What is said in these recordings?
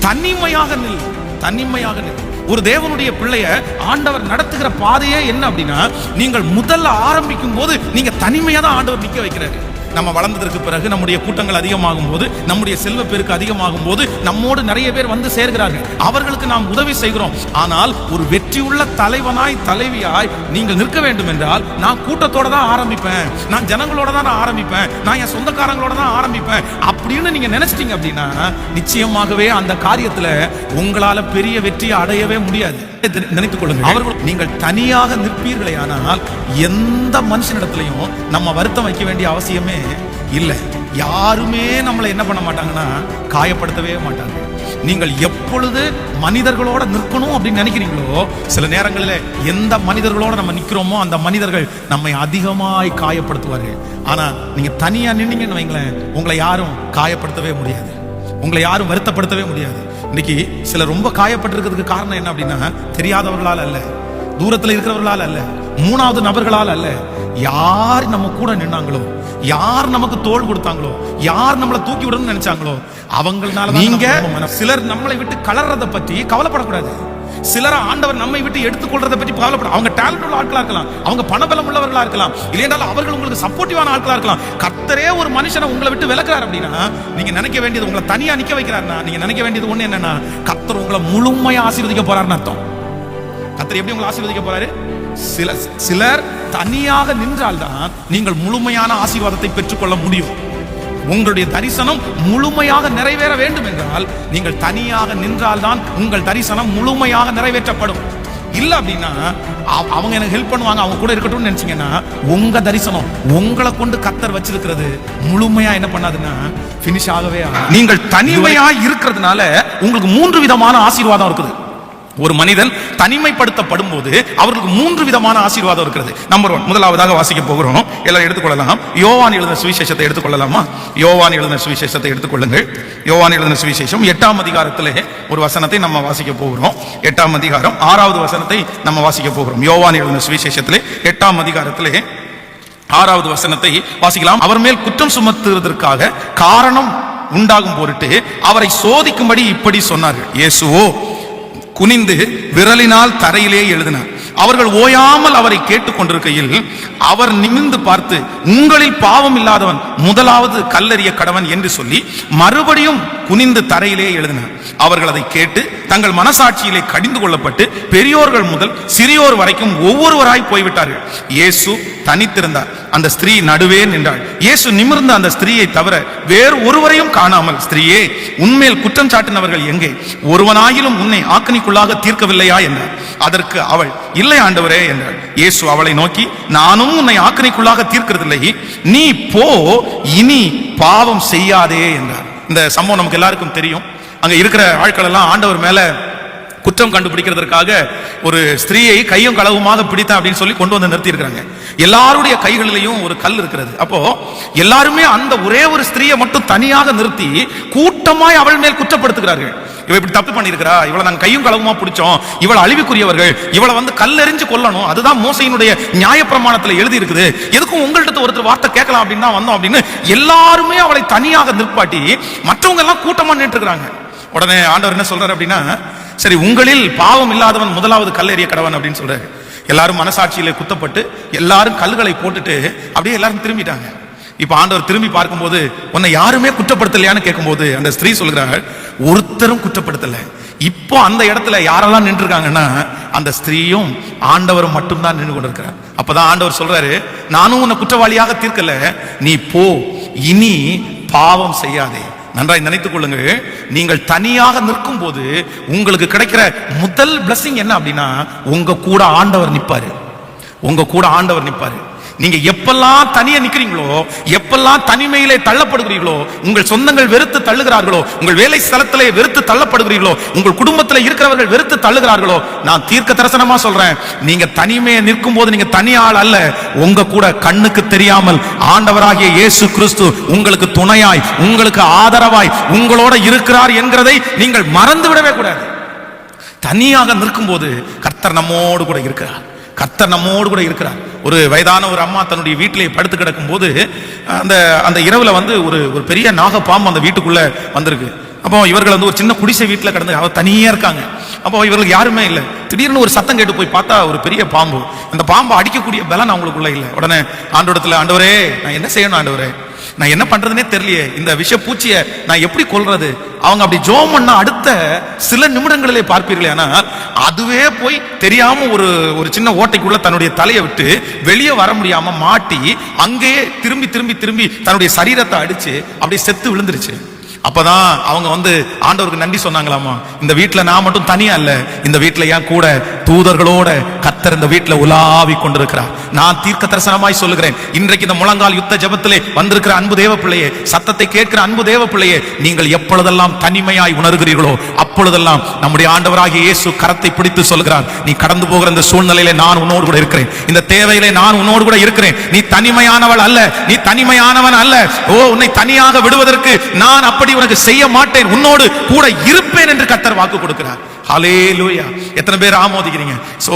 தனிமையாக நில் தனிமையாக நில். ஒரு தேவனுடைய பிள்ளைய ஆண்டவர் நடத்துகிற பாதையே என்ன அப்படின்னா நீங்கள் முதல்ல ஆரம்பிக்கும் போது நீங்க தனிமையா தான் ஆண்டவர் நிக்க வைக்கிறாரு. நம்ம வளர்ந்ததற்கு பிறகு நம்முடைய கூட்டங்கள் அதிகமாகும் போது நம்முடைய செல்வ பெருக்கு அதிகமாகும் போது நம்மோடு நிறைய பேர் வந்து சேர்கிறார்கள். அவர்களுக்கு நாம் உதவி செய்கிறோம். ஆனால் ஒரு வெற்றியுள்ள தலைவனாய் தலைவியாய் நீங்கள் நிற்க வேண்டும் என்றால் நான் கூட்டத்தோட தான் ஆரம்பிப்பேன். நான் ஜனங்களோட தான் நான் ஆரம்பிப்பேன். நான் என் சொந்தக்காரங்களோட தான் ஆரம்பிப்பேன். அப்படின்னு நீங்க நினைச்சிட்டீங்க அப்படின்னா நிச்சயமாகவே அந்த காரியத்துல உங்களால பெரிய வெற்றியை அடையவே முடியாது. நினைத்துக் கொள்ளுங்க அவர்கள் நீங்கள் தனியாக நிற்பீர்களே ஆனால் எந்த மனுஷனிடத்திலையும் நம்ம வருத்தம் வைக்க வேண்டிய அவசியமே இல்லை. யாருமே நம்மளை என்ன பண்ண மாட்டாங்கன்னா காயப்படுத்தவே மாட்டாங்க. நீங்கள் எப்பொழுது மனிதர்களோட நிற்கணும் அப்படின்னு நினைக்கிறீங்களோ சில நேரங்களில் எந்த மனிதர்களோட நம்ம நிற்கிறோமோ அந்த மனிதர்கள் நம்மை அதிகமாய் காயப்படுத்துவார்கள். ஆனா நீங்க தனியாக நின்னீங்கன்னு வைங்களேன் உங்களை யாரும் காயப்படுத்தவே முடியாது. உங்களை யாரும் வருத்தப்படுத்தவே முடியாது. இன்னைக்கு சில ரொம்ப காயப்பட்டிருக்கிறதுக்கு காரணம் என்ன அப்படின்னா தெரியாதவர்களால் அல்ல தூரத்தில் இருக்கிறவர்களால் அல்ல மூணாவது நபர்களால் அல்ல யார் நம்ம கூட நின்னாங்களோ யார் நமக்கு தோள் கொடுத்தாங்களோ யார் நம்மளை தூக்கி விடணும்னு நினைச்சாங்களோ அவங்களால நீங்க சிலர் நம்மளை விட்டு கலர்றத பத்தி கவலைப்படக்கூடாது. சிலரை ஆண்டவர் நம்மை விட்டு எடுத்துக்கொள்றதை பற்றி கவலைப்பட அவங்க டேலண்ட் உள்ள ஆட்களா இருக்கலாம். அவங்க பணபலம் உள்ளவர்களா இருக்கலாம். இல்லையென்றால் அவர்கள் உங்களுக்கு சப்போர்ட்டிவான ஆட்களா இருக்கலாம். கர்த்தரே ஒரு மனுஷனை உங்களை விட்டு விலக்குறாரு அப்படின்னா நீங்க நினைக்க வேண்டியது உங்களை தனியா நிக்க வைக்கிறாருன்னா நீங்க நினைக்க வேண்டியது ஒண்ணு என்னன்னா கர்த்தர் உங்களை முழுமையா ஆசீர்வதிக்க போறாருன்னு அர்த்தம். கர்த்தர் எப்படி உங்களை ஆசீர்வதிக்க போறாரு? சில சிலர் தனியாக நின்றால்தான் நீங்கள் முழுமையான ஆசீர்வாதத்தை பெற்றுக்கொள்ள முடியும். உங்களுடைய தரிசனம் முழுமையாக நிறைவேற வேண்டும் என்றால் நீங்கள் தனியாக நின்றால்தான் உங்கள் தரிசனம் முழுமையாக நிறைவேற்றப்படும். இல்ல அப்படின்னா அவ- அவங்க எனக்கு ஹெல்ப் பண்ணுவாங்க அவங்க கூட இருக்கட்டும்னு நினைச்சீங்கன்னா உங்க தரிசனம் உங்களை கொண்டு கத்தர் வச்சிருக்கிறது முழுமையா என்ன பண்ணாதுன்னா ஃபினிஷ் ஆகவே நீங்கள் தனிமையா இருக்கிறதுனால உங்களுக்கு மூன்று விதமான ஆசீர்வாதம் இருக்குது. ஒரு மனிதன் தனிமைப்படுத்தப்படும் போது அவர்களுக்கு மூன்று விதமான ஆசீர்வாதம் இருக்கிறது. நம்பர் ஒன் முதலாவதாக வாசிக்க போகிறோம். எல்லாரும் எடுத்துக்கொள்ளலாம். யோவான் எழுதின சுவிசேஷத்தை எடுத்துக்கொள்ளலாமா? யோவான் எழுதின சுவிசேஷத்தை எடுத்துக்கொள்ளுங்கள். யோவான் எழுதின சுவிசேஷம் எட்டாம் அதிகாரத்திலே ஒரு வசனத்தை நம்ம வாசிக்க போகிறோம். எட்டாம் அதிகாரம் ஆறாவது வசனத்தை நம்ம வாசிக்க போகிறோம். யோவான் எழுதின சுவிசேஷத்திலே எட்டாம் அதிகாரத்திலே ஆறாவது வசனத்தை வாசிக்கலாம். அவர் மேல் குற்றம் சுமத்துவதற்காக காரணம் உண்டாகும் பொருட்டு அவரை சோதிக்கும்படி இப்படி சொன்னார்கள். இயேசுவோ குனிந்து விரலினால் தரையிலே எழுதினார். அவர்கள் ஓயாமல் அவரை கேட்டுக்கொண்டிருக்கையில் அவர் நிமிர்ந்து பார்த்து உங்களில் பாவம் இல்லாதவன் முதலாவது கல்லறிய கடவன் என்று சொல்லி மறுபடியும் குனிந்து தரையிலே எழுதினார். அவர்கள் அதை கேட்டு தங்கள் மனசாட்சியிலே கடிந்து கொள்ளப்பட்டு பெரியோர்கள் முதல் சிறியோர் வரைக்கும் ஒவ்வொருவராய் போய்விட்டார்கள். இயேசு தனித்திருந்தார். அந்த ஸ்திரீ நடுவே நின்றாள். இயேசு நிமிர்ந்த அந்த ஸ்திரீயை தவிர வேறு ஒருவரையும் காணாமல் ஸ்திரீயே உண்மையில் குற்றம் சாட்டினவர்கள் எங்கே? ஒருவனாயிலும் உன்னை ஆக்கணிக்குள்ளாக தீர்க்கவில்லையா? என்றார். அதற்கு அவள் இல்லை ஆண்டவரே என்றாள். இயேசு அவளை நோக்கி நானும் உன்னை ஆக்கணிக்குள்ளாக தீர்க்கிறதில்லை. நீ போ இனி பாவம் செய்யாதே என்றார். இந்த சம்பவம் நமக்கு எல்லாருக்கும் தெரியும். அங்கே இருக்கிற ஆட்கள் எல்லாம் ஆண்டவர் மேலே குற்றம் கண்டுபிடிக்கிறதுக்காக ஒரு ஸ்திரீயை கையும் களவுமாக பிடித்தான் அப்படின்னு சொல்லி கொண்டு வந்து நிறுத்தி எல்லாருடைய கைகளிலையும் ஒரு கல் இருக்கிறது. அப்போ எல்லாருமே அந்த ஒரே ஒரு ஸ்திரீயை மட்டும் தனியாக நிறுத்தி கூட்டமாய் அவள் மேல் குற்றப்படுத்துகிறார்கள். இவ இப்படி தப்பு பண்ணியிருக்கிறா இவளை நாங்க கையும் களவுமா பிடிச்சோம் இவளை அழிவுக்குரியவர்கள் இவளை வந்து கல்லெறிஞ்சு கொல்லணும் அதுதான் மோசையினுடைய நியாயப்பிரமாணத்துல எழுதி இருக்குது எதுக்கும் உங்கள்கிட்ட ஒருத்தர் வார்த்தை கேட்கலாம் அப்படின்னு தான் வந்தோம் அப்படின்னு எல்லாருமே அவளை தனியாக நிற்பாட்டி மற்றவங்க எல்லாம் கூட்டமா நின்று உடனே ஆண்டவர் என்ன சொல்றாரு அப்படின்னா சரி உங்களில் பாவம் இல்லாதவன் முதலாவது கல்லெறிய கடவன் அப்படின்னு சொல்றாரு. எல்லாரும் மனசாட்சியில குத்தப்பட்டு எல்லாரும் கல்லுகளை போட்டுட்டு அப்படியே எல்லாரும் திரும்பிட்டாங்க. இப்ப ஆண்டவர் திரும்பி பார்க்கும்போது உன்னை யாருமே குற்றப்படுத்தலையான்னு கேட்கும்போது அந்த ஸ்திரீ சொல்கிறாள் ஒருத்தரும் குற்றப்படுத்தல. இப்போ அந்த இடத்துல யாரெல்லாம் நின்று இருக்காங்கன்னா அந்த ஸ்திரீயும் ஆண்டவரும் மட்டும்தான் நின்று கொண்டிருக்கிறார். அப்பதான் ஆண்டவர் சொல்றாரு நானும் உன்னை குற்றவாளியாக தீர்க்கல. நீ போ இனி பாவம் செய்யாதே. நன்றாய் நினைத்துக் கொள்ளுங்கள். நீங்கள் தனியாக நிற்கும் போது உங்களுக்கு கிடைக்கிற முதல் பிளஸிங் என்ன அப்படின்னா உங்க கூட ஆண்டவர் நிற்பாரு. உங்க கூட ஆண்டவர் நிற்பாரு. நீங்க எப்பெல்லாம் தனியா நிக்கிறீங்களோ எப்பெல்லாம் தனிமையிலே தள்ளப்படுகிறீர்களோ உங்கள் சொந்தங்கள் வெறுத்து தள்ளுகிறார்களோ உங்கள் வேலை ஸ்தலத்திலே வெறுத்து தள்ளப்படுகிறீர்களோ உங்கள் குடும்பத்தில் இருக்கிறவர்கள் வெறுத்து தள்ளுகிறார்களோ நான் தீர்க்க தரிசனமா சொல்றேன். நீங்க தனிமையை நிற்கும் போது நீங்க தனி ஆள் அல்ல. உங்க கூட கண்ணுக்கு தெரியாமல் ஆண்டவராகிய இயேசு கிறிஸ்து உங்களுக்கு துணையாய் உங்களுக்கு ஆதரவாய் உங்களோட இருக்கிறார் என்கிறதை நீங்கள் மறந்து விடவே கூடாது. தனியாக நிற்கும்போது கர்த்தர் நம்மோடு கூட இருக்கிறார். கர்த்தர் நம்மோடு கூட இருக்கிறார். ஒரு வயதான ஒரு அம்மா தன்னுடைய வீட்டிலே படுத்து கிடக்கும் போது அந்த அந்த இரவில் வந்து ஒரு ஒரு பெரிய நாகப்பாம்பு அந்த வீட்டுக்குள்ளே வந்திருக்கு. அப்போ இவர்கள் வந்து ஒரு சின்ன குடிசை வீட்டில் கிடந்து அவர் தனியாக இருக்காங்க. அப்போ இவர்களுக்கு யாருமே இல்லை. திடீர்னு ஒரு சத்தம் கேட்டு போய் பார்த்தா ஒரு பெரிய பாம்பு. அந்த பாம்பை அடிக்கக்கூடிய பலன் அவங்களுக்குள்ள இல்லை. உடனே ஆண்டோடத்தில் ஆண்டவரே நான் என்ன செய்யணும் ஆண்டவரே? நான் என்ன பண்றதுனே தெரியலையே. இந்த விஷ பூச்சியை நான் எப்படி கொல்றது? அவங்க அப்படி ஜோம் பண்ண அடுத்த சில நிமிடங்களிலே பார்ப்பீர்களே. ஆனால் அதுவே போய் தெரியாம ஒரு ஒரு சின்ன ஓட்டைக்குள்ள தன்னுடைய தலையை விட்டு வெளியே வர முடியாம மாட்டி அங்கேயே திரும்பி திரும்பி திரும்பி தன்னுடைய சரீரத்தை அடிச்சு அப்படியே செத்து விழுந்துருச்சு. அப்பதான் அவங்க வந்து ஆண்டவருக்கு நன்றி சொன்னாங்களாமா இந்த வீட்டுல நான் மட்டும் தனியா இல்ல. இந்த வீட்டுல ஏன் கூட தூதர்களோட கத்தர் இந்த வீட்டுல உலாவி கொண்டிருக்கிறார். நான் தீர்க்க தரிசனமாய் சொல்லுகிறேன். இன்றைக்கு இந்த முழங்கால் யுத்த ஜெபத்திலே வந்திருக்கிற அன்பு தேவ பிள்ளையே சத்தத்தை கேட்கிற அன்பு தேவ பிள்ளையே நீங்கள் எப்பொழுதெல்லாம் தனிமையாய் உணர்கிறீர்களோ அப்பொழுதெல்லாம் நம்முடைய ஆண்டவராகிய இயேசு கரத்தை பிடித்து சொல்கிறார். நீ கடந்து போகிற இந்த சூழ்நிலையில நான் உன்னோடு கூட இருக்கிறேன். இந்த தேவையிலே நான் உன்னோடு கூட இருக்கிறேன். நீ தனிமையானவள் அல்ல நீ தனிமையானவன் அல்ல. ஓ உன்னை தனியாக விடுவதற்கு நான் அப்படி உனக்கு செய்ய மாட்டேன். உன்னோடு கூட இருப்பேன் என்று கத்தர் வாக்கு கொடுக்கிறார். லூயா எத்தனை பேர் ஆமோதிக்கிறீங்க? சோ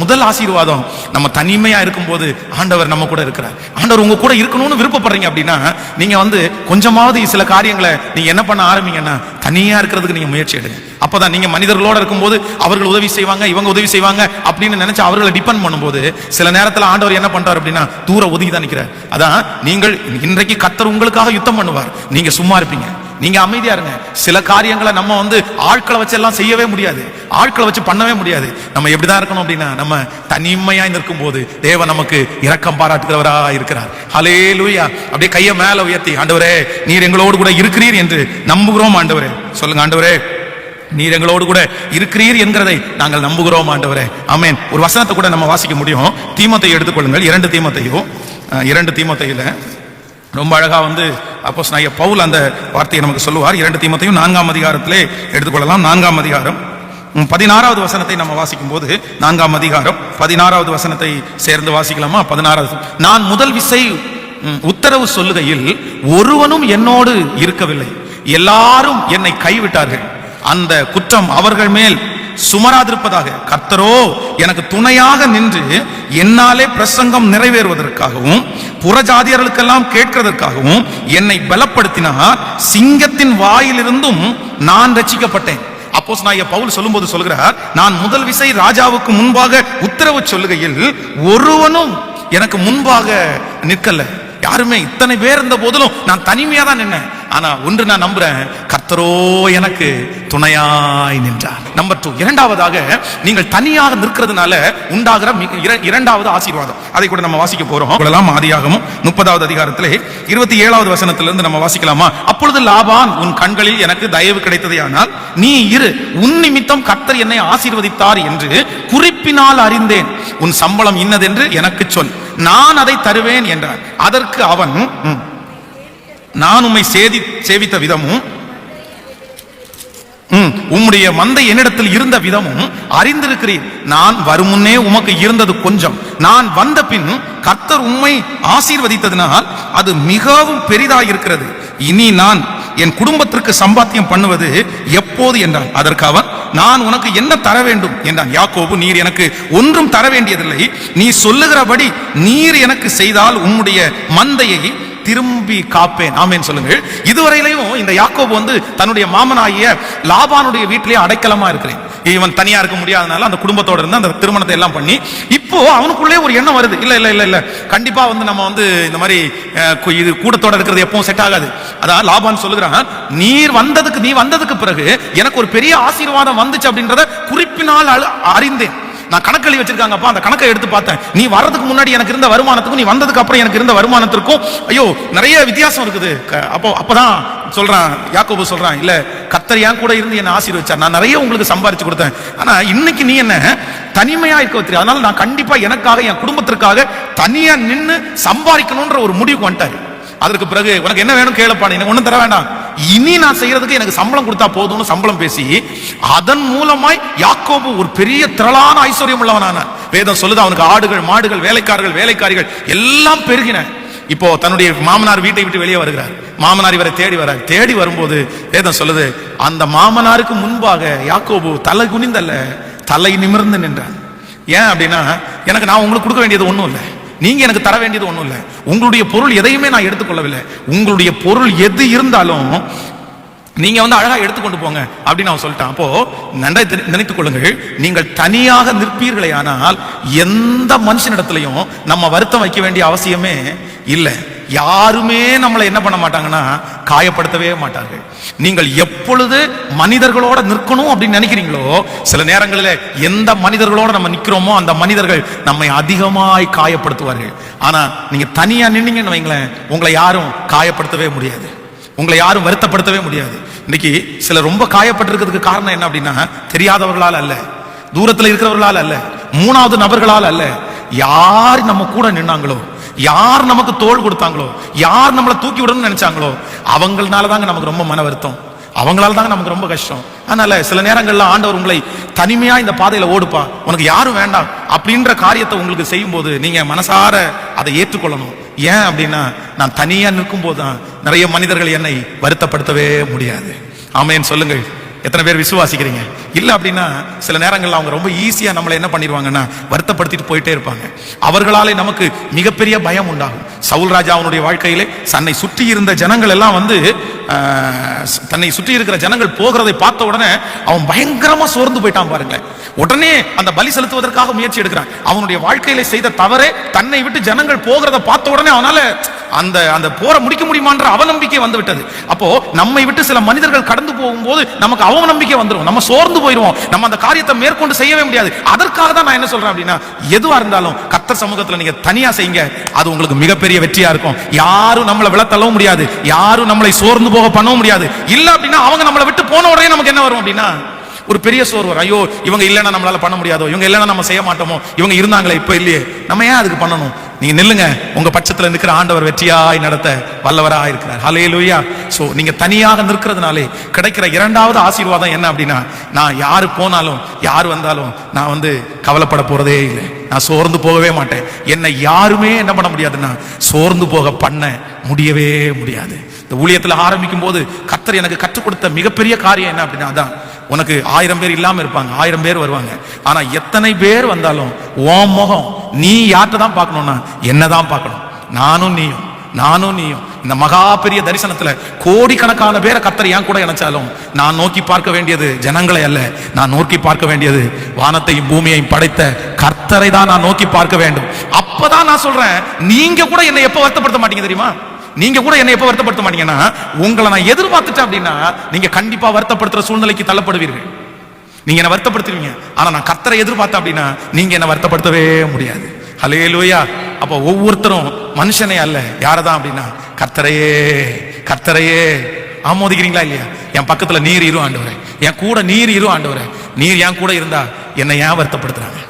முதல் ஆசீர்வாதம் நம்ம தனிமையா இருக்கும்போது ஆண்டவர் நம்ம கூட இருக்கிறார். ஆண்டவர் உங்க கூட இருக்கணும்னு விருப்பப்படுறீங்க அப்படின்னா நீங்க வந்து கொஞ்சமாவது சில காரியங்களை நீங்க என்ன பண்ண ஆரம்பிங்கன்னா தனியா இருக்கிறதுக்கு நீங்க முயற்சி எடுங்க. அப்பதான் நீங்க மனிதர்களோட இருக்கும்போது அவர்கள் உதவி செய்வாங்க இவங்க உதவி செய்வாங்க அப்படின்னு நினைச்சு அவர்களை டிபெண்ட் பண்ணும்போது சில நேரத்தில் ஆண்டவர் என்ன பண்றாரு அப்படின்னா தூர ஒதுங்கி தான் நிற்கிறார் அதான் நீங்கள் இன்றைக்கு கத்தர் உங்களுக்காக யுத்தம் பண்ணுவார். நீங்க சும்மா இருப்பீங்க. நீங்க அமைதியா இருங்க. சில காரியங்களை நம்ம வந்து ஆட்களை வச்சு எல்லாம் செய்யவே முடியாது. ஆட்களை வச்சு பண்ணவே முடியாது. நம்ம எப்படிதான் இருக்கணும் அப்படின்னா நம்ம தனிமையா நிற்கும் போது தேவன் நமக்கு இரக்கம் பாராட்டுகிறவரா இருக்கிறார். ஹலே லூயா அப்படியே கையை மேல உயர்த்தி ஆண்டவரே நீர் எங்களோடு கூட இருக்கிறீர் என்று நம்புகிறோம் ஆண்டவரே. சொல்லுங்க ஆண்டவரே நீர் எங்களோடு கூட இருக்கிறீர் என்கிறதை நாங்கள் நம்புகிறோம் ஆண்டவரே. ஆமென் ஒரு வசனத்தை கூட நம்ம வாசிக்க முடியும். தீமத்தை எடுத்துக்கொள்ளுங்கள். இரண்டு தீமத்தையும் இரண்டு தீமத்தையில ரொம்ப அழகா வந்து அப்போ நாய பவுல் அந்த வார்த்தையை நமக்கு சொல்லுவார். இரண்டு தீமத்தையும் நான்காம் அதிகாரத்திலே எடுத்துக்கொள்ளலாம். நான்காம் அதிகாரம். பதினாறாவது வசனத்தை நம்ம வாசிக்கும் போது நான்காம் அதிகாரம். பதினாறாவது வசனத்தை சேர்ந்து வாசிக்கலாமா? பதினாறாவது. நான் முதல் விசை உத்தரவு சொல்லுகையில் ஒருவனும் என்னோடு இருக்கவில்லை. எல்லாரும் என்னை கைவிட்டார்கள். அந்த குற்றம் அவர்கள் மேல் சுமராதிருப்பதாக கர்த்தரோ எனக்கு துணையாக நின்று என்னாலே பிரசங்கம் நிறைவேறுவதற்காகவும் புறஜாதியர்களுக்கெல்லாம் கேட்கிறதற்காகவும் என்னை பலப்படுத்தினார் சிங்கத்தின் வாயிலிருந்தும் நான் ரச்சிக்கப்பட்டேன் அப்போஸ் நான் பவுல் சொல்லும்போது சொல்கிறார் நான் முதல் விசை ராஜாவுக்கு முன்பாக உத்தரவு சொல்லுகையில் ஒருவனும் எனக்கு முன்பாக நிற்கல. யாருமே இத்தனை பேர் இருந்த போதிலும் நான் தனிமையா தான் நின்னேன். ஆனா ஒன்று நான் நம்புறேன். கர்த்தரோ எனக்கு துணையாய் நின்றார். நம்பர் டூ இரண்டாவதாக நீங்கள் தனியாக நிற்கிறதுனால உண்டாகிற மிக- இர- இரண்டாவது ஆசீர்வாதம். அதை கூட நம்ம வாசிக்க போறோம். கொள்ளலாம் ஆதியாகமும் முப்பதாவது அதிகாரத்திலே இருபத்தி ஏழாவது வசனத்திலிருந்து நம்ம வாசிக்கலாமா? அப்பொழுது லாபான் உன் கண்களில் எனக்கு தயவு கிடைத்ததேயானால் நீ இரு. உன் நிமித்தம் கர்த்தர் என்னை ஆசீர்வதித்தார் என்று குறிப்பினால் அறிந்தேன். உன் சம்பளம் இன்னதென்று எனக்கு சொல். நான் அதை தருவேன் என்றார். அதற்கு அவன் நான் உம்மை சேதி சேவித்த விதமும் உம்முடைய மந்தை என்னிடத்தில் இருந்த விதமும் அறிந்திருக்கிறீர். நான் வருமுன்னே உமக்கு இருந்தது கொஞ்சம். நான் வந்த பின் கர்த்தர் உம்மை ஆசீர்வதித்ததினால் அது மிகவும் பெரிதாயிருக்கிறது. இனி நான் என் குடும்பத்திற்கு சம்பாத்தியம் பண்ணுவது எப்போது என்றான். அதற்கு அவன் நான் உனக்கு என்ன தர வேண்டும்? என்றான். யாக்கோபு நீர் எனக்கு ஒன்றும் தர வேண்டியதில்லை. நீ சொல்லுகிறபடி நீர் எனக்கு செய்தால் உம்முடைய மந்தையை திரும்பி காப்பேன். ஆமேன் சொல்லுங்கள். இதுவரையிலையும் இந்த யாக்கோபு வந்து தன்னுடைய மாமனாகிய லாபானுடைய வீட்டிலேயே அடைக்கலமா இருக்கிறேன். இவன் தனியா இருக்க முடியாதனால அந்த குடும்பத்தோட இருந்து அந்த திருமணத்தை எல்லாம் பண்ணி இப்போ அவனுக்குள்ளே ஒரு எண்ணம் வருது. இல்ல இல்ல இல்ல இல்ல. கண்டிப்பா வந்து நம்ம வந்து இந்த மாதிரி இது கூட்டத்தோட இருக்கிறது எப்பவும் செட் ஆகாது. அதான் லாபான் சொல்லுகிறான் நீர் வந்ததுக்கு நீ வந்ததுக்கு பிறகு எனக்கு ஒரு பெரிய ஆசீர்வாதம் வந்துச்சு அப்படின்றத குறிப்பினால் அறிந்தேன். நான் கணக்கெளி வச்சிருக்காங்கப்பா அந்த கணக்கை எடுத்து பார்த்தேன். நீ வர்றதுக்கு முன்னாடி எனக்கு இருந்த வருமானத்துக்கும் நீ வந்ததுக்கு அப்புறம் எனக்கு இருந்த வருமானத்திற்கும் ஐயோ நிறைய வித்தியாசம் இருக்குது. அப்போ அப்பதான் சொல்றான் யாக்கோபு சொல்றான் இல்ல கத்தர் என் கூட இருந்து என்ன ஆசீர்வச்சார். நான் நிறைய உங்களுக்கு சம்பாரிச்சு கொடுத்தேன். ஆனா இன்னைக்கு நீ என்ன தனிமையா இருக்க வச்சிரு. அதனால நான் கண்டிப்பா எனக்காக என் குடும்பத்திற்காக தனியா நின்று சம்பாதிக்கணும்ன்ற ஒரு முடிவுக்கு வந்துட்டாரு. அதற்கு பிறகு உனக்கு என்ன வேணும் கேளப்பா எனக்கு ஒன்றும் தர வேண்டாம். இனி நான் செய்யறதுக்கு எனக்கு சம்பளம் கொடுத்தா போதும்னு சம்பளம் பேசி அதன் மூலமாய் யாக்கோபு ஒரு பெரிய திரளான ஐஸ்வர்யம் உள்ளவனான. வேதம் சொல்லுது அவனுக்கு ஆடுகள் மாடுகள் வேலைக்காரர்கள் வேலைக்காரிகள் எல்லாம் பெருகின. இப்போ தன்னுடைய மாமனார் வீட்டை விட்டு வெளியே வருகிறார். மாமனார் இவரை தேடி வரார். தேடி வரும்போது வேதம் சொல்லுது அந்த மாமனாருக்கு முன்பாக யாக்கோபு தலை குனிந்தல்ல தலை நிமிர்ந்து நின்றான். ஏன் அப்படின்னா எனக்கு நான் உங்களுக்கு கொடுக்க வேண்டியது ஒன்றும் இல்லை. நீங்க எனக்கு தர வேண்டியது ஒன்றும் இல்லை. உங்களுடைய பொருள் எதையுமே நான் எடுத்துக்கொள்ளவில்லை. உங்களுடைய பொருள் எது இருந்தாலும் நீங்க வந்து அழகா எடுத்துக்கொண்டு போங்க அப்படின்னு அவன் சொல்லிட்டான். அப்போ நன்றை நினைத்துக் கொள்ளுங்கள். நீங்கள் தனியாக நிற்பீர்களே ஆனால் எந்த மனுஷனிடத்திலையும் நம்ம வருத்தம் வைக்க வேண்டிய அவசியமே இல்லை. யாருமே நம்மளை என்ன பண்ண மாட்டாங்கன்னா காயப்படுத்தவே மாட்டார்கள். நீங்கள் எப்பொழுது மனிதர்களோட நிற்கணும் அப்படின்னு நினைக்கிறீங்களோ சில நேரங்களில் எந்த மனிதர்களோட நம்ம நிற்கிறோமோ அந்த மனிதர்கள் நம்மை அதிகமாய் காயப்படுத்துவார்கள். ஆனால் நீங்கள் தனியாக நின்னீங்கன்னு வைங்களேன் உங்களை யாரும் காயப்படுத்தவே முடியாது. உங்களை யாரும் வருத்தப்படுத்தவே முடியாது. இன்னைக்கு சில ரொம்ப காயப்பட்டிருக்கிறதுக்கு காரணம் என்ன அப்படின்னா தெரியாதவர்களால் அல்ல தூரத்தில் இருக்கிறவர்களால் அல்ல மூணாவது நபர்களால் அல்ல. யார் நம்ம கூட நின்னாங்களோ யார் நமக்கு தோள் கொடுத்தாங்களோ யார் நம்மளை தூக்கி விடணும்னு நினைச்சாங்களோ அவங்களால தாங்க நமக்கு ரொம்ப மன வருத்தம். அவங்களால தாங்க நமக்கு ரொம்ப கஷ்டம். அதனால சில நேரங்கள்ல ஆண்டவர் உங்களை தனிமையா இந்த பாதையில ஓடுப்பா. உனக்கு யாரும் வேண்டாம் அப்படின்ற காரியத்தை உங்களுக்கு செய்யும்போது நீங்க மனசார அதை ஏற்றுக்கொள்ளணும். ஏன் அப்படின்னா நான் தனியா நிற்கும் போதுதான் நிறைய மனிதர்கள் என்னை வருத்தப்படுத்தவே முடியாது. ஆமேன்னு சொல்லுங்கள். எத்தனை பேர் விசுவாசிக்கிறீங்க? இல்லை அப்படின்னா சில நேரங்களில் அவங்க ரொம்ப ஈஸியாக நம்மளை என்ன பண்ணிடுவாங்கன்னா வருத்தப்படுத்திட்டு போயிட்டே இருப்பாங்க. அவர்களாலே நமக்கு மிகப்பெரிய பயம் உண்டாகும். சவுல் ராஜா அவனுடைய வாழ்க்கையிலே தன்னை சுற்றி இருந்த ஜனங்கள் எல்லாம் வந்து தன்னை சுற்றி இருக்கிற ஜனங்கள் போகிறதை பார்த்த உடனே அவன் பயங்கரமாக சோர்ந்து போயிட்டான் பாருங்களேன். உடனே அந்த பலி செலுத்துவதற்காக முயற்சி எடுக்கிறான். அவனுடைய வாழ்க்கையில செய்த தவறே தன்னை விட்டு ஜனங்கள் போகிறத பார்த்த உடனே அவனால அந்த அந்த போரை முடிக்க முடியுமான்ற அவநம்பிக்கை வந்து விட்டது அப்போ நம்மை விட்டு சில மனிதர்கள் கடந்து போகும்போது நமக்கு அவநம்பிக்கை வந்துடும் நம்ம சோர்ந்து போயிடுவோம் நம்ம அந்த காரியத்தை மேற்கொண்டு செய்யவே முடியாது. அதற்காக தான் நான் என்ன சொல்றேன் அப்படின்னா எதுவா இருந்தாலும் கத்தர் சமூகத்துல நீங்க தனியா செய்யுங்க. அது உங்களுக்கு மிகப்பெரிய வெற்றியா இருக்கும். யாரும் நம்மளை விளத்தளவும் முடியாது. யாரும் நம்மளை சோர்ந்து போக பண்ணவும் முடியாது. இல்ல அப்படின்னா அவங்க நம்மளை விட்டு போன உடனே நமக்கு என்ன வரும் அப்படின்னா ஒரு பெரிய சோர்வு ஐயோ இவங்க இல்லைன்னா நம்மளால பண்ண முடியாதோ? இவங்க இல்லைன்னா நம்ம செய்ய மாட்டோமோ? இவங்க இருந்தாங்களே இப்ப இல்லையே? நம்ம ஏன் அதுக்கு பண்ணணும்? நீங்க நில்லுங்க. உங்க பட்சத்துல நிற்கிற ஆண்டவர் வெற்றியாய் நடத்த வல்லவரா இருக்கிறார். ஹalleluya சோ நீங்க தனியாக நிற்கிறதுனாலே கிடைக்கிற இரண்டாவது ஆசீர்வாதம் என்ன அப்படின்னா நான் யாரு போனாலும் யார் வந்தாலும் நான் வந்து கவலைப்பட போறதே இல்லை. நான் சோர்ந்து போகவே மாட்டேன். என்னை யாருமே என்ன பண்ண முடியாதுன்னா சோர்ந்து போக பண்ண முடியவே முடியாது. இந்த ஊழியத்தில் ஆரம்பிக்கும் போது கத்தர் எனக்கு கற்றுக் கொடுத்த மிகப்பெரிய காரியம் என்ன அப்படின்னா அதான் உனக்கு ஆயிரம் பேர் இல்லாமல் இருப்பாங்க ஆயிரம் பேர் வருவாங்க. ஆனால் எத்தனை பேர் வந்தாலும் ஓம் முகம் நீ யார்கிட்ட தான் பார்க்கணும்னா என்னதான் பார்க்கணும்? நானும் நீயும் நானும் நீயும். இந்த மகா பெரிய தரிசனத்துல கோடிக்கணக்கான பேரை கத்தர் ஏன் கூட இணைச்சாலும் நான் நோக்கி பார்க்க வேண்டியது ஜனங்களை அல்ல. நான் நோக்கி பார்க்க வேண்டியது வானத்தையும் பூமியையும் படைத்த கர்த்தரை தான் நான் நோக்கி பார்க்க வேண்டும். அப்பதான் நான் சொல்றேன் நீங்க கூட என்னை எப்ப வருத்தப்படுத்த மாட்டீங்க தெரியுமா? நீங்க கூட என்னை எப்ப வருத்தப்படுத்த மாட்டீங்கன்னா உங்களை நான் எதிர்பார்த்துட்டேன் அப்படின்னா நீங்க கண்டிப்பா வருத்தப்படுத்துற சூழ்நிலைக்கு தள்ளப்படுவீர்கள். நீங்க என்ன வருத்தப்படுத்துவீங்க. ஆனா நான் கத்தரை எதிர்பார்த்தேன் அப்படின்னா நீங்க என்ன வருத்தப்படுத்தவே முடியாது. ஹலே லூயா அப்ப ஒவ்வொருத்தரும் மனுஷனே அல்ல. யாரதான் அப்படின்னா கர்த்தரையே கர்த்தரையே. ஆமோதிக்கிறீங்களா இல்லையா? என் பக்கத்துல நீர் இரு ஆண்டவரே. என் கூட நீர் இரு ஆண்டவரே. நீர் என் கூட இருந்தா என்னை ஏன் வருத்தப்படுத்துறாங்க?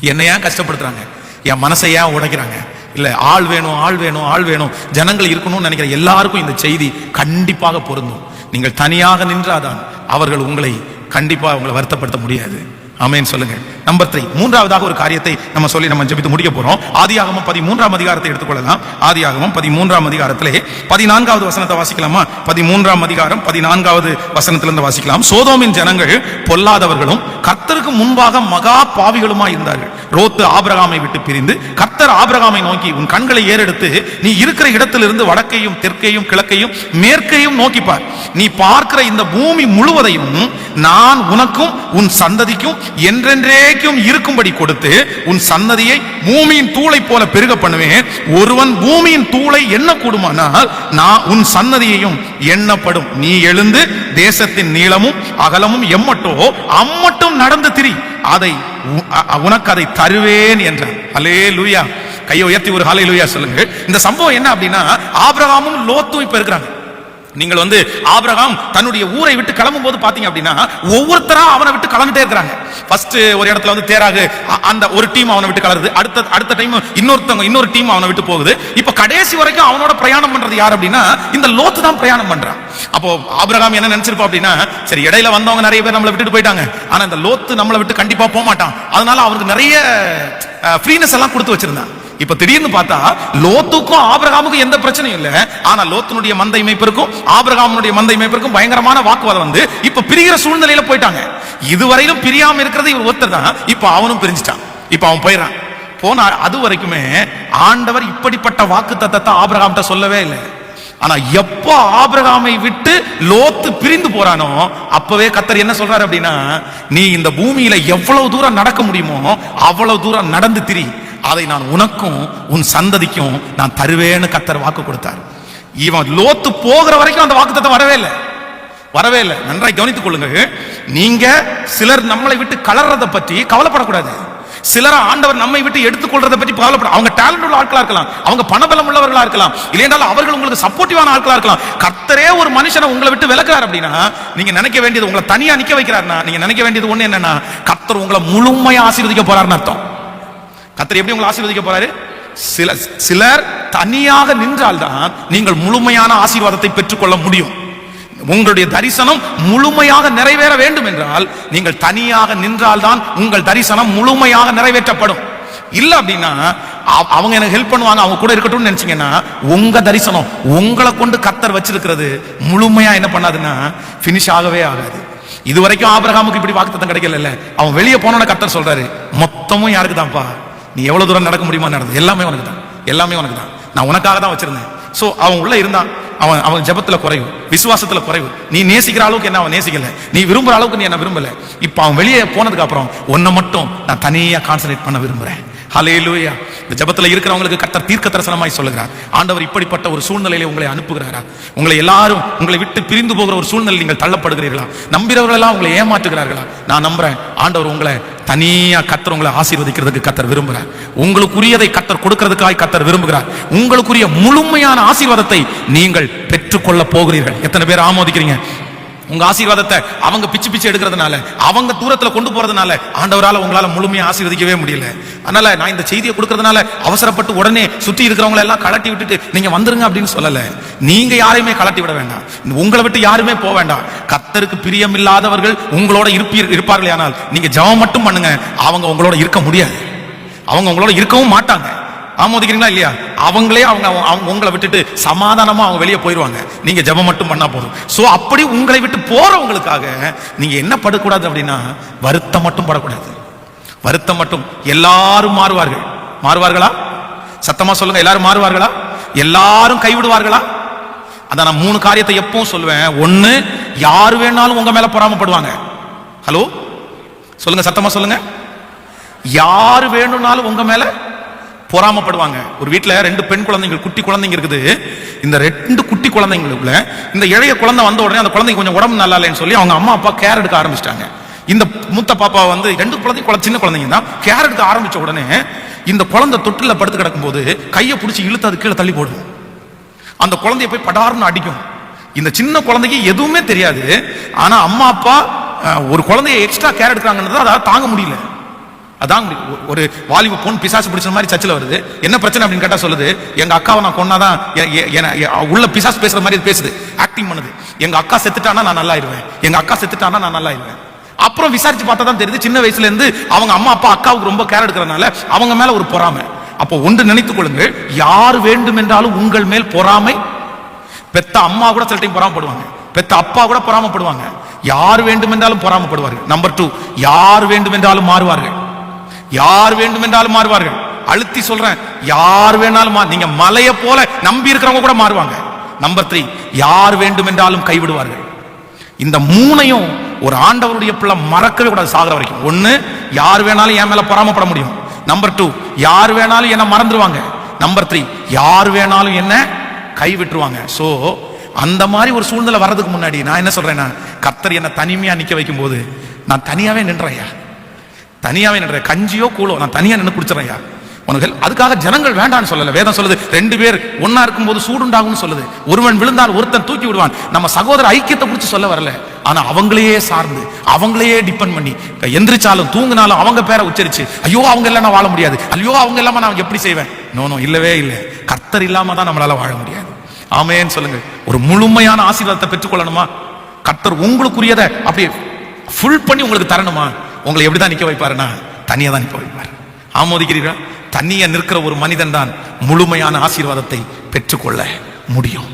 என்னை ஏன் கஷ்டப்படுத்துறாங்க? என் மனசை ஏன் உடைக்கிறாங்க? இல்லை ஆள் வேணும் ஆள் வேணும் ஆள் வேணும். ஜனங்கள் இருக்கணும்னு நினைக்கிற எல்லாருக்கும் இந்த செய்தி கண்டிப்பாக பொருந்தும். நீங்கள் தனியாக நின்றாதான் அவர்கள் உங்களை கண்டிப்பாக உங்களை வருத்தப்படுத்த முடியாது. அமேன் சொல்லுங்க. நம்பர் த்ரீ மூன்றாவதாக ஒரு காரியத்தை நம்ம சொல்லி நம்ம ஜெபித்து முடிக்க போறோம். ஆதியாகமம் பதிமூன்றாம் அதிகாரத்தை எடுத்துக்கொள்ளலாம். ஆதியாகமம் பதிமூன்றாம் அதிகாரத்திலே பதினான்காவது வசனத்தை வாசிக்கலாமா? பதிமூன்றாம் அதிகாரம் பதினான்காவது வசனத்திலிருந்து வாசிக்கலாம். சோதோமின் ஜனங்கள் பொல்லாதவர்களும் கர்த்தருக்கு முன்பாக மகா பாவிகளுமா இருந்தார்கள். ரோத்து ஆபிரகாமை விட்டு பிரிந்து கர்த்தர் ஆபிரகாமை நோக்கி உன் கண்களை ஏறெடுத்து நீ இருக்கிற இடத்திலிருந்து வடக்கையும் தெற்கையும் கிழக்கையும் மேற்கையும் நோக்கிப்பார் நீ பார்க்கிற இந்த பூமி முழுவதையும் நான் உனக்கும் உன் சந்ததிக்கும் என்றென்றேக்கும் இருக்கும்படி கொடுத்து உன் சன்னதியை பூமியின் தூளை போல பெருக பண்ணுவேன். ஒருவன் பூமியின் தூளை என்ன கூடுமானால் நான் உன் சன்னதியையும் எண்ணப்படும். நீ எழுந்து தேசத்தின் நீளமும் அகலமும் எம்மட்டோ அம்மட்டும் நடந்து திரி. அதை உனக்கு அதை தருவேன் என்றான் அலே லூயா கையை உயர்த்தி ஒரு ஹாலை லூயா சொல்லுங்க. இந்த சம்பவம் என்ன அப்படின்னா ஆபிரகாமும் லோத்தும் இப்ப இருக்கிறாங்க. நீங்கள் வந்து ஆபிரகாம் தன்னுடைய ஊரை விட்டு கிளம்பும் போது பாத்தீங்க அப்படின்னா ஒவ்வொருத்தரா அவனை விட்டு கலந்துட்டே இருக்கிறாங்க. ஃபர்ஸ்ட் ஒரு இடத்துல வந்து தேராகு அந்த ஒரு டீம் அவனை விட்டு கலருது. அடுத்த அடுத்த டைம் இன்னொருத்தவங்க இன்னொரு டீம் அவனை விட்டு போகுது. இப்ப கடைசி வரைக்கும் அவனோட பிரயாணம் பண்றது யார் அப்படின்னா இந்த லோத்து தான் பிரயாணம் பண்றான். அப்போ ஆபிரகாம் என்ன நினைச்சிருப்பா அப்படின்னா சரி இடையில வந்தவங்க நிறைய பேர் நம்மளை விட்டுட்டு போயிட்டாங்க. ஆனா இந்த லோத்து நம்மளை விட்டு கண்டிப்பா போக மாட்டான். அதனால அவருக்கு நிறைய ஃப்ரீனஸ் எல்லாம் கொடுத்து வச்சிருந்தான். இப்ப திடீர்னு பார்த்தா லோத்துக்கும் ஆபிரகாமுக்கும் எந்த பிரச்சனையும் இல்ல. ஆனா லோத்தினுடைய மந்தை இமைப்பிற்கும் ஆபிரகாமனுடைய மந்தை இமைப்பிற்கும் பயங்கரமான வாக்குவாதம் வந்து இப்ப பிரிகிற சூழ்நிலையில போயிட்டாங்க. இதுவரையிலும் பிரியாம இருக்கிறது இவர் ஒருத்தர் தான். இப்ப அவனும் பிரிஞ்சிட்டான். இப்ப அவன் போயிடறான். போனா அது வரைக்குமே ஆண்டவர் இப்படிப்பட்ட வாக்கு தத்தத்தை ஆபிரகாம்கிட்ட சொல்லவே இல்லை. ஆனா எப்போ ஆபிரகாமை விட்டு லோத்து பிரிந்து போறானோ அப்பவே கத்தர் என்ன சொல்றாரு அப்படின்னா நீ இந்த பூமியில எவ்வளவு தூரம் நடக்க முடியுமோ அவ்வளவு தூரம் நடந்து திரி. அதை நான் உனக்கும் உன் சந்ததிக்கும் நான் தருவேன்னு கத்தர் வாக்கு கொடுத்தார். இவன் லோத்து போகிற வரைக்கும் அந்த வாக்குத்தத்தை வரவே இல்லை. வரவே இல்லை. நன்றாய் கவனித்துக் கொள்ளுங்க நீங்க சிலர் நம்மளை விட்டு கலர்றதை பற்றி கவலைப்படக்கூடாது. சிலர் ஆண்டவர் நம்மை விட்டு எடுத்துக்கொள்றத பற்றி கவலைப்பட அவங்க டேலண்ட் உள்ள ஆட்களா இருக்கலாம். அவங்க பணபலம் உள்ளவர்களா இருக்கலாம். இல்லையென்றால் அவர்கள் உங்களுக்கு சப்போர்ட்டிவான ஆட்களா இருக்கலாம். கர்த்தரே ஒரு மனுஷனை உங்களை விட்டு விளக்குறாரு அப்படின்னா நீங்க நினைக்க வேண்டியது உங்களை தனியா நிக்க வைக்கிறாருன்னா நீங்க நினைக்க வேண்டியது ஒண்ணு என்னன்னா கர்த்தர் உங்களை முழுமையா ஆசீர்வதிக்க போறாருன்னு அர்த்தம். கர்த்தர் எப்படி உங்களை ஆசீர்வதிக்க போறாரு? சில சிலர் தனியாக நின்றால்தான் நீங்கள் முழுமையான ஆசீர்வாதத்தை பெற்றுக்கொள்ள முடியும். உங்களுடைய தரிசனம் முழுமையாக நிறைவேற வேண்டும் என்றால் நீங்கள் தனியாக நின்றால்தான் உங்கள் தரிசனம் முழுமையாக நிறைவேற்றப்படும். இல்ல அப்படின்னா அவங்க எனக்கு ஹெல்ப் பண்ணுவாங்க அவங்க கூட இருக்கட்டும்னு நினைச்சீங்கன்னா உங்க தரிசனம் உங்களை கொண்டு கத்தர் வச்சிருக்கிறது முழுமையா என்ன பண்ணாதுன்னா ஃபினிஷ் ஆகவே ஆகாது. இது வரைக்கும் ஆபிரகாமுக்கு இப்படி வாக்குத்தத்தம் கிடைக்கல அவன் வெளியே போனோட கத்தர் சொல்றாரு மொத்தமும் யாருக்கு தான்ப்பா நீ எவ்வளவு தூரம் நடக்க முடியுமா நடந்தது எல்லாமே உனக்கு தான் எல்லாமே உனக்கு தான் நான் உனக்காக தான் வச்சிருந்தேன். சோ அவன் உள்ள இருந்தான். அவன் அவன் ஜெபத்துல குறைவு விசுவாசத்துல குறைவு. நீ நேசிக்கிற அளவுக்கு என்ன அவன் நேசிக்கல? நீ விரும்புற அளவுக்கு நீ என்ன விரும்பல? இப்ப அவன் வெளியே போனதுக்கு அப்புறம் உன்னை மட்டும் நான் தனியா கான்சன்ட்ரேட் பண்ண விரும்புறேன். ஹலேலூயா இந்த ஜபத்தில் இருக்கிறவங்களுக்கு கர்த்தர் தீர்க்க தரிசனமாய் சொல்லுகிறார். ஆண்டவர் இப்படிப்பட்ட ஒரு சூழ்நிலையில உங்களை அனுப்புகிறாரா? உங்களை எல்லாரும் உங்களை விட்டு பிரிந்து போகிற ஒரு சூழ்நிலை நீங்கள் தள்ளப்படுகிறீர்களா? நம்புகிறவர்களெல்லாம் உங்களை ஏமாற்றுகிறார்களா? நான் நம்புறேன். ஆண்டவர் உங்களை தனியா கத்தர் உங்களை ஆசீர்வதிக்கிறதுக்கு கத்தர் விரும்புகிறார். உங்களுக்குரியதை கத்தர் கொடுக்கிறதுக்காய் கத்தர் விரும்புகிறார். உங்களுக்குரிய முழுமையான ஆசீர்வாதத்தை நீங்கள் பெற்றுக்கொள்ள போகிறீர்கள். எத்தனை பேர் ஆமோதிக்கிறீங்க? உங்க ஆசீர்வாதத்தை அவங்க பிச்சு பிச்சு எடுக்கிறதுனால அவங்க தூரத்துல கொண்டு போறதுனால ஆண்டவரால் உங்களால முழுமையா ஆசீர்வதிக்கவே முடியல. அதனால நான் இந்த செய்தியை கொடுக்கறதுனால அவசரப்பட்டு உடனே சுத்தி இருக்கிறவங்கள எல்லாம் கலட்டி விட்டுட்டு நீங்க வந்துருங்க அப்படின்னு சொல்லல. நீங்க யாரையுமே கலட்டி விட வேண்டாம். உங்களை விட்டு யாருமே போக வேண்டாம். கத்தருக்கு பிரியமில்லாதவர்கள் உங்களோட இருப்பீர் இருப்பார்களே ஆனால் நீங்க ஜெபம் மட்டும் பண்ணுங்க. அவங்க உங்களோட இருக்க முடியாது. அவங்க உங்களோட இருக்கவும் மாட்டாங்க. ஆமோதிக்கிறீங்களா இல்லையா? அவங்களே அவங்க அவங்க உங்களை விட்டுட்டு சமாதானமா அவங்க வெளியே போயிடுவாங்க நீங்க ஜெபம் மட்டும் பண்ணா போதும். சோ அப்படி உங்களை விட்டு போறவங்களுக்காக நீங்க என்ன படக்கூடாது அப்படின்னா வருத்தம் மட்டும் படக்கூடாது. வருத்தம் மட்டும். எல்லாரும் மாறுவார்கள். மாறுவார்களா? சத்தமா சொல்லுங்க. எல்லாரும் மாறுவார்களா? எல்லாரும் கைவிடுவார்களா? அதான் நான் மூணு காரியத்தை எப்பவும் சொல்லுவேன். ஒன்னு யார் வேணாலும் உங்க மேல பொறாமப்படுவாங்க. ஹலோ சொல்லுங்க சத்தமா சொல்லுங்க. யார் வேணும்னாலும் உங்க மேல பொறாமப்படுவாங்க. ஒரு வீட்டில் ரெண்டு பெண் குழந்தைகள் குட்டி குழந்தைங்க இருக்குது. இந்த ரெண்டு குட்டி குழந்தைங்களுக்குள்ள இந்த இளைய குழந்தை வந்த உடனே அந்த குழந்தைங்க கொஞ்சம் உடம்பு நல்லா இல்லைன்னு சொல்லி அவங்க அம்மா அப்பா கேர் எடுக்க ஆரம்பிச்சிட்டாங்க. இந்த மூத்த பாப்பா வந்து ரெண்டு குழந்தை சின்ன குழந்தைங்க தான் கேர் எடுக்க ஆரம்பிச்ச உடனே இந்த குழந்தை தொட்டில படுத்து கிடக்கும்போது கையை பிடிச்சி இழுத்து அது கீழே தள்ளி போடும். அந்த குழந்தைய போய் படார்னு அடிக்கும். இந்த சின்ன குழந்தைக்கு எதுவுமே தெரியாது. ஆனா அம்மா அப்பா ஒரு குழந்தைய எக்ஸ்ட்ரா கேர் எடுக்கிறாங்கன்றது அதாவது தாங்க முடியல. அதான் ஒரு வாலிப பொன் பிசாசு பிடிச்ச மாதிரி சர்ச்சில் வருது. என்ன பிரச்சனை அப்படின்னு கேட்டால் சொல்லுது எங்க அக்காவை நான் கொன்னாதான் உள்ள பிசாசு பேசுற மாதிரி பேசுது. ஆக்டிங் பண்ணுது. எங்க அக்கா செத்துட்டானா நான் நல்லா இருவேன் எங்க அக்கா செத்துட்டானா நான் நல்லா இருவேன் அப்புறம் விசாரிச்சு பார்த்தா தான் தெரியுது சின்ன வயசுல இருந்து அவங்க அம்மா அப்பா அக்காவுக்கு ரொம்ப கேர் எடுக்கிறனால அவங்க மேல ஒரு பொறாமை. அப்போ ஒன்று நினைத்துக் கொள்ளுங்கள் யார் வேண்டும் என்றாலும் உங்கள் மேல் பொறாமை? பெத்த அம்மா கூட சில டைம் பொறாமப்படுவாங்க. பெத்த அப்பா கூட பொறாமப்படுவாங்க. யார் வேண்டுமென்றாலும் பொறாமப்படுவார்கள். நம்பர் டூ யார் வேண்டுமென்றாலும் மாறுவார்கள். யார் வேண்டுமென்றாலும் மாறுவார்கள். அழுத்தி சொல்றேன் யார் வேணாலும் நீங்க மலையை போல நம்பி இருக்கிறவங்க கூட மாறுவாங்க. நம்பர் த்ரீ யார் வேண்டுமென்றாலும் கைவிடுவார்கள். இந்த மூணையும் ஒரு ஆண்டவருடைய பிள்ளை மறக்கவே கூடாது சாகிற வரைக்கும். ஒன்னு யார் வேணாலும் என் மேல பொறாமப்பட முடியும். நம்பர் டூ யார் வேணாலும் என்ன மறந்துடுவாங்க நம்பர் த்ரீ யார் வேணாலும் என்ன கை விட்டுருவாங்க அந்த மாதிரி ஒரு சூழ்நிலை வர்றதுக்கு முன்னாடி நான் என்ன சொல்றேன்னா கர்த்தர் என்னை தனிமையா நிக்க வைக்கும் போது நான் தனியாவே நின்றேன்யா தனியாவே நின்றேன் கஞ்சியோ கூழோ நான் தனியாக நின்று குடிச்சிடறேன்யா. உனக்கு help- அதுக்காக ஜனங்கள் வேண்டாம்னு சொல்லல. வேதம் சொல்லுது ரெண்டு பேர் ஒண்ணா இருக்கும்போது சூடுண்டாகும்னு சொல்லுது. ஒருவன் விழுந்தால் ஒருத்தன் தூக்கி விடுவான். நம்ம சகோதர ஐக்கியத்தை குறித்து சொல்ல வரல. ஆனா அவங்களையே சார்ந்து அவங்களையே டிபெண்ட் பண்ணி எந்திரிச்சாலும் தூங்கினாலும் அவங்க பேரை உச்சரிச்சு ஐயோ அவங்க எல்லாம் நான் வாழ முடியாது. ஐயோ அவங்க இல்லாம நான் எப்படி செய்வேன்? நோனோ இல்லவே இல்லை. கர்த்தர் இல்லாம தான் நம்மளால வாழ முடியாது. ஆமேன்னு சொல்லுங்க. ஒரு முழுமையான ஆசீர்வாதத்தை பெற்றுக்கொள்ளணுமா? கர்த்தர் உங்களுக்குரியதை அப்படியே ஃபுல் பண்ணி உங்களுக்கு தரணுமா? உங்களை எப்படிதான் நிற்க வைப்பாருன்னா தனியாக தான் நிற்க வைப்பார். ஆமோதிக்கிறீர்களா? தனியாக நிற்கிற ஒரு மனிதன் தான் முழுமையான ஆசீர்வாதத்தை பெற்றுக்கொள்ள முடியும்.